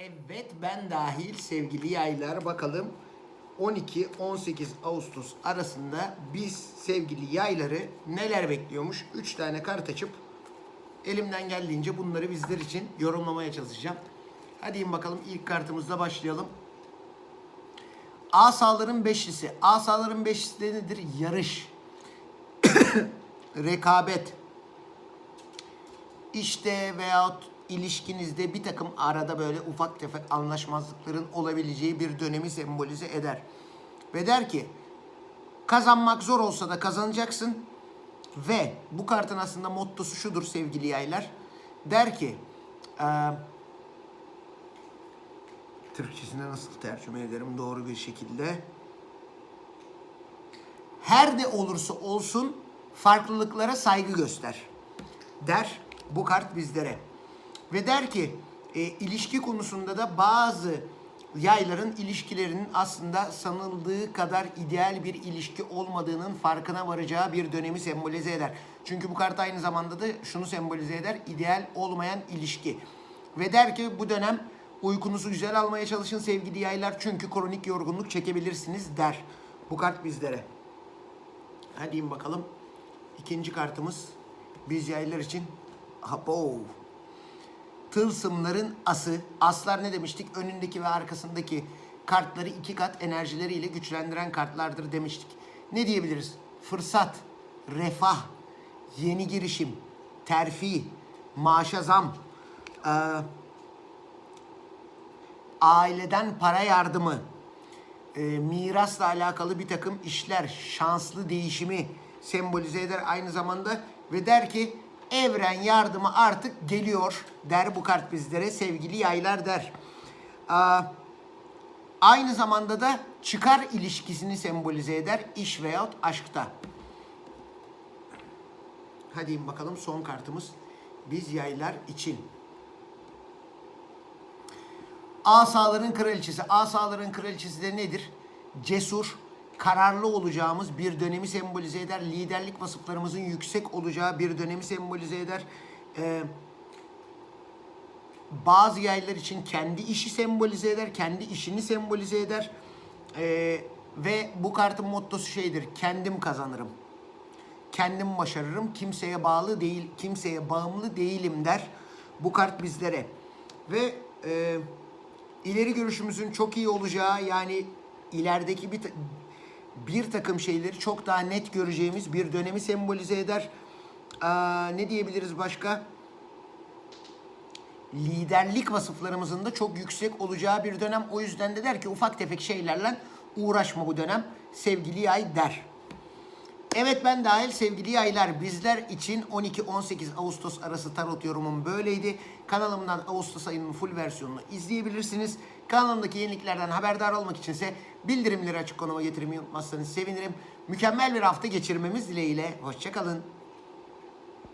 Evet ben dahil sevgili yaylar bakalım 12-18 Ağustos arasında biz sevgili yayları neler bekliyormuş? 3 tane kart açıp elimden geldiğince bunları bizler için yorumlamaya çalışacağım. Hadi bakalım ilk kartımızla başlayalım. Asaların beşlisi. Asaların beşlisi de nedir? Yarış. Rekabet. İşte veyahut ilişkinizde bir takım arada böyle ufak tefek anlaşmazlıkların olabileceği bir dönemi sembolize eder. Ve der ki kazanmak zor olsa da kazanacaksın ve bu kartın aslında mottosu şudur sevgili yaylar. Der ki eee Türkçesine nasıl tercüme ederim doğru bir şekilde? Her ne olursa olsun farklılıklara saygı göster. Der bu kart bizlere. Ve der ki e, ilişki konusunda da bazı yayların ilişkilerinin aslında sanıldığı kadar ideal bir ilişki olmadığının farkına varacağı bir dönemi sembolize eder. Çünkü bu kart aynı zamanda da şunu sembolize eder. ideal olmayan ilişki. Ve der ki bu dönem uykunuzu güzel almaya çalışın sevgili yaylar. Çünkü kronik yorgunluk çekebilirsiniz der. Bu kart bizlere. Hadi bakalım. İkinci kartımız biz yaylar için Abo. Tılsımların ası. Aslar ne demiştik? Önündeki ve arkasındaki kartları iki kat enerjileriyle güçlendiren kartlardır demiştik. Ne diyebiliriz? Fırsat, refah, yeni girişim, terfi, maaşa zam, eee, aileden para yardımı, e, mirasla alakalı bir takım işler, şanslı değişimi sembolize eder aynı zamanda ve der ki evren yardımı artık geliyor der bu kart bizlere sevgili yaylar der. Aa, aynı zamanda da çıkar ilişkisini sembolize eder iş veyahut aşkta. Hadi bakalım son kartımız biz yaylar için. Asaların kraliçesi. Asaların kraliçesi de nedir? Cesur, kararlı olacağımız bir dönemi sembolize eder. Liderlik vasıflarımızın yüksek olacağı bir dönemi sembolize eder. Ee, bazı yaylar için kendi işi sembolize eder, kendi işini sembolize eder. Ee, ve bu kartın mottosu şeydir, kendim kazanırım. Kendim başarırım, kimseye bağlı değil, kimseye bağımlı değilim der bu kart bizlere. Ve e, ileri görüşümüzün çok iyi olacağı yani ilerideki bir bir takım şeyleri çok daha net göreceğimiz bir dönemi sembolize eder. Aa, ne diyebiliriz başka? Liderlik vasıflarımızın da çok yüksek olacağı bir dönem. O yüzden de der ki ufak tefek şeylerle uğraşma bu dönem sevgili yay der. Evet ben dahil sevgili yaylar bizler için 12-18 Ağustos arası tarot yorumum böyleydi. Kanalımdan Ağustos ayının full versiyonunu izleyebilirsiniz. Kanalımdaki yeniliklerden haberdar olmak içinse bildirimleri açık konuma getirmeyi unutmazsanız sevinirim. Mükemmel bir hafta geçirmemiz dileğiyle. Hoşçakalın.